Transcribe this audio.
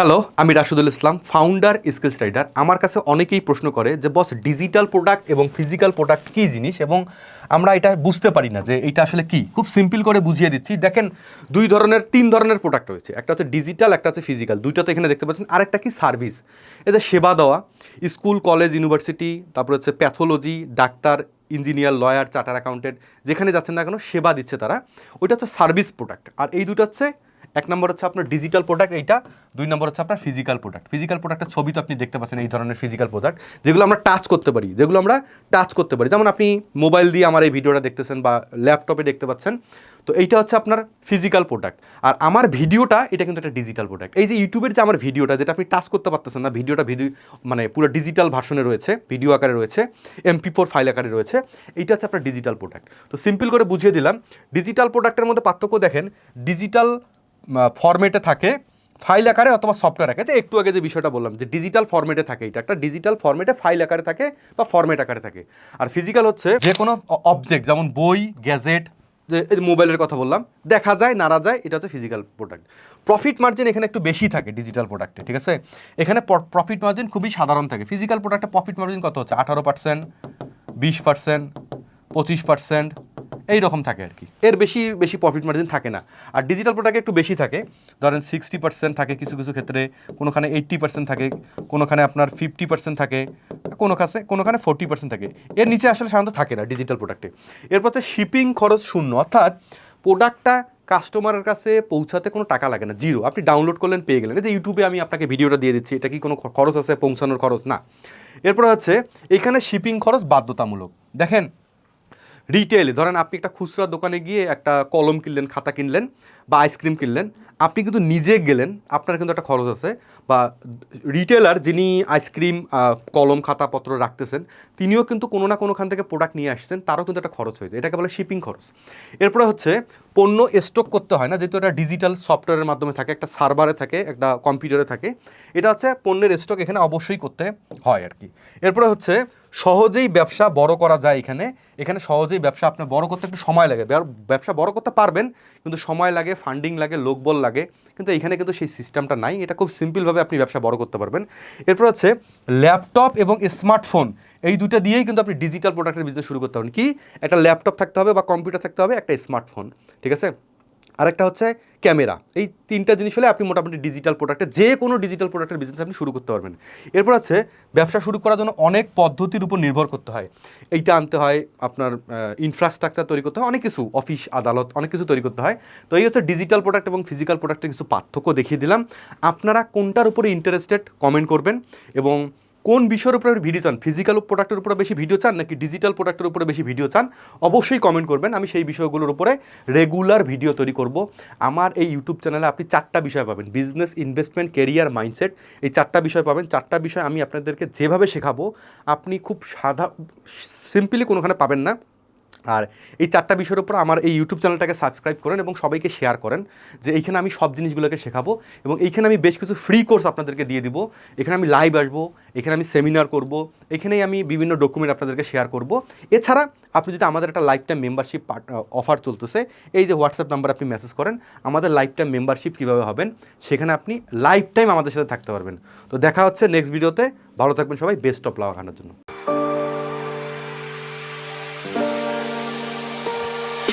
Hello আমি Rashidul Islam founder skills rider আমার কাছে অনেকেই প্রশ্ন করে যে, বস ডিজিটাল প্রোডাক্ট এবং ফিজিক্যাল প্রোডাক্ট কী জিনিস? এবং আমরা এটা বুঝতে পারি না যে, এটা আসলে কি? খুব সিম্পল করে বুঝিয়ে দিচ্ছি। দেখেন, দুই ধরনের, তিন ধরনের প্রোডাক্ট রয়েছে। একটা হচ্ছে ডিজিটাল একটা হচ্ছে ফিজিক্যাল দুইটা তো এখানে দেখতে পাচ্ছেন। আরেকটা কি? সার্ভিস এদের সেবা দেওয়া স্কুল কলেজ ইউনিভার্সিটি তারপর হচ্ছে pathology doctor engineer lawyer charter accountant যেখানে যাচ্ছেন না কেন, সেবা দিচ্ছে তারা। ওইটা হচ্ছে সার্ভিস প্রোডাক্ট আর এই দুটো হচ্ছে এক নম্বর হচ্ছে আপনার ডিজিটাল প্রোডাক্ট এইটা। দুই নম্বর হচ্ছে আপনার ফিজিক্যাল প্রোডাক্ট ফিজিক্যাল প্রোডাক্টের ছবি তো আপনি দেখতে পাচ্ছেন, এই ধরনের ফিজিক্যাল প্রোডাক্ট যেগুলো আমরা টাচ করতে পারি, যেগুলো আমরা টাচ করতে পারি। যেমন আপনি মোবাইল দিয়ে আমার এই ভিডিওটা দেখতেছেন বা ল্যাপটপে দেখতে পাচ্ছেন। তো এইটা হচ্ছে আপনার ফিজিক্যাল প্রোডাক্ট আর আমার ভিডিওটা, এটা কিন্তু একটা ডিজিটাল প্রোডাক্ট এই যে ইউটিউবের যে আমার ভিডিওটা, যেটা আপনি টাচ করতে পারতেছেন না, ভিডিওটা ভিডিও মানে পুরো ডিজিটাল ভার্সনে রয়েছে ভিডিও আকারে রয়েছে এমপি ফোর ফাইল আকারে রয়েছে, এইটা হচ্ছে আপনার ডিজিটাল প্রোডাক্ট তো সিম্পল করে বুঝিয়ে দিলাম ডিজিটাল প্রোডাক্টের মধ্যে পার্থক্য দেখেন ডিজিটাল ফরম্যাটে থাকে ফাইল আকারে অথবা সফটওয়্যার আকারে। যে একটু আগে যে বিষয়টা বললাম যে ডিজিটাল ফরম্যাটে থাকে এটা একটা ডিজিটাল ফরম্যাটে ফাইল আকারে থাকে বা ফরম্যাট আকারে থাকে। আর ফিজিক্যাল হচ্ছে যে কোনো অবজেক্ট যেমন বই গ্যাজেট যে এই যে মোবাইলের কথা বললাম দেখা যায় নাড়া যায় এটা হচ্ছে ফিজিক্যাল প্রোডাক্ট প্রফিট মার্জিন এখানে একটু বেশি থাকে ডিজিটাল প্রোডাক্টে ঠিক আছে? এখানে প্রফিট মার্জিন খুবই সাধারণ থাকে। ফিজিক্যাল প্রোডাক্টে প্রফিট মার্জিন কত হচ্ছে? আঠারো পার্সেন্ট বিশ পার্সেন্ট পঁচিশ পার্সেন্ট এই রকম থাকে আর কি। এর বেশি বেশি প্রফিট মার্জিন থাকে না। আর ডিজিটাল প্রোডাক্টে একটু বেশি থাকে। ধরেন সিক্সটি পার্সেন্ট থাকে কিছু কিছু ক্ষেত্রে, কোনোখানে এইট্টি পার্সেন্ট থাকে, কোনোখানে আপনার ফিফটি পার্সেন্ট থাকে কোনো কাছে কোনোখানে ফোর্টি পার্সেন্ট থাকে। এর নিচে আসলে সাধারণত থাকে না ডিজিটাল প্রোডাক্টে এরপর শিপিং খরচ শূন্য, অর্থাৎ প্রোডাক্টটা কাস্টমারের কাছে পৌঁছাতে কোনো টাকা লাগে না জিরো আপনি ডাউনলোড করলেন, পেয়ে গেলেন। যে ইউটিউবে আমি আপনাকে ভিডিওটা দিয়ে দিচ্ছি, এটা কি কোনো খরচ আছে, পৌঁছানোর খরচ? না। এরপর হচ্ছে, এখানে শিপিং খরচ বাধ্যতামূলক। দেখেন রিটেলে ধরেন আপনি একটা খুচরা দোকানে গিয়ে একটা কলম কিনলেন, খাতা কিনলেন বা আইসক্রিম কিনলেন, আপনি কিন্তু নিজে গেলেন, আপনার কিন্তু একটা খরচ আছে বা রিটেলার যিনি আইসক্রিম কলম, খাতাপত্র রাখতেছেন, তিনিও কিন্তু কোনো না কোনোখান থেকে প্রোডাক্ট নিয়ে আসছেন, তারও কিন্তু একটা খরচ হয়েছে, এটাকে বলে শিপিং খরচ। এরপরে হচ্ছে পণ্য স্টক করতে হয় না, যেহেতু এটা ডিজিটাল সফটওয়্যারের মাধ্যমে থাকে, একটা সার্ভারে থাকে, একটা কম্পিউটারে থাকে, এটা হচ্ছে পণ্যের স্টক এখানে অবশ্যই করতে হয় আর কি এরপরে হচ্ছে সহজেই ব্যবসা বড় করা যায় এখানে। এখানে সহজেই ব্যবসা আপনার বড় করতে একটু সময় লাগে। ব্যব- ব্যবসা বড় করতে পারবেন, কিন্তু সময় লাগে ফান্ডিং লাগে, লোকবল লাগে। কিন্তু এখানে কিন্তু সেই সিস্টেমটা নাই। এটা খুব সিম্পলভাবে আপনি ব্যবসা বড় করতে পারবেন। এরপর হচ্ছে ল্যাপটপ এবং স্মার্টফোন এই দুটো দিয়েই কিন্তু আপনি ডিজিটাল প্রোডাক্টের বিজনেস শুরু করতে পারেন কি? একটা ল্যাপটপ থাকতে হবে বা কম্পিউটার থাকতে হবে, একটা স্মার্টফোন ঠিক আছে? আরেকটা হচ্ছে ক্যামেরা। এই তিনটা জিনিস হলে আপনি মোটামুটি ডিজিটাল প্রোডাক্টে যে কোনো ডিজিটাল প্রোডাক্টের বিজনেস আপনি শুরু করতে পারবেন। এরপর হচ্ছে ব্যবসা শুরু করার জন্য অনেক পদ্ধতির উপর নির্ভর করতে হয়। এইটা আনতে হয় আপনার ইনফ্রাস্ট্রাকচার তৈরি করতে হয়, অনেক কিছু অফিস আদালত, অনেক কিছু তৈরি করতে হয়। তো এই হচ্ছে ডিজিটাল প্রোডাক্ট এবং ফিজিক্যাল প্রোডাক্টের কিছু পার্থক্য দেখিয়ে দিলাম। আপনারা কোনটার উপরে ইন্টারেস্টেড কমেন্ট করবেন এবং কোন বিষয়ের উপরে ভিডিও চান? ফিজিক্যাল প্রোডাক্টের উপরে বেশি ভিডিও চান নাকি ডিজিটাল প্রোডাক্টের উপরে বেশি ভিডিও চান? অবশ্যই কমেন্ট করবেন। আমি সেই বিষয়গুলোর উপরে রেগুলার ভিডিও তৈরি করব। আমার এই ইউটিউব চ্যানেলে আপনি চারটা বিষয় পাবেন। বিজনেস ইনভেস্টমেন্ট কেরিয়ার মাইন্ডসেট এই চারটা বিষয় পাবেন। চারটা বিষয় আমি আপনাদেরকে যেভাবে শেখাবো, আপনি খুব সাদা সিম্পলি কোনোখানে পাবেন না। আর এই চারটা বিষয়ের উপর আমার এই ইউটিউব চ্যানেলটাকে সাবস্ক্রাইব করেন এবং সবাইকে শেয়ার করেন যে এইখানে আমি সব জিনিসগুলোকে শেখাবো এবং এইখানে আমি বেশ কিছু ফ্রি কোর্স আপনাদেরকে দিয়ে দিব। এখানে আমি লাইভ আসব, এখানে আমি সেমিনার করব, এখানেই আমি বিভিন্ন ডকুমেন্ট আপনাদেরকে শেয়ার করব। এছাড়া আপনি যদি আমাদের একটা লাইফ টাইম মেম্বারশিপ অফার চলতেছে, এই যে হোয়াটসঅ্যাপ নাম্বার আপনি মেসেজ করেন, আমাদের লাইফ টাইম মেম্বারশিপ কীভাবে হবেন, সেখানে আপনি লাইফ টাইম আমাদের সাথে থাকতে পারবেন। তো দেখা হচ্ছে নেক্সট ভিডিওতে ভালো থাকবেন সবাই বেস্ট অফ লাভ জন্য।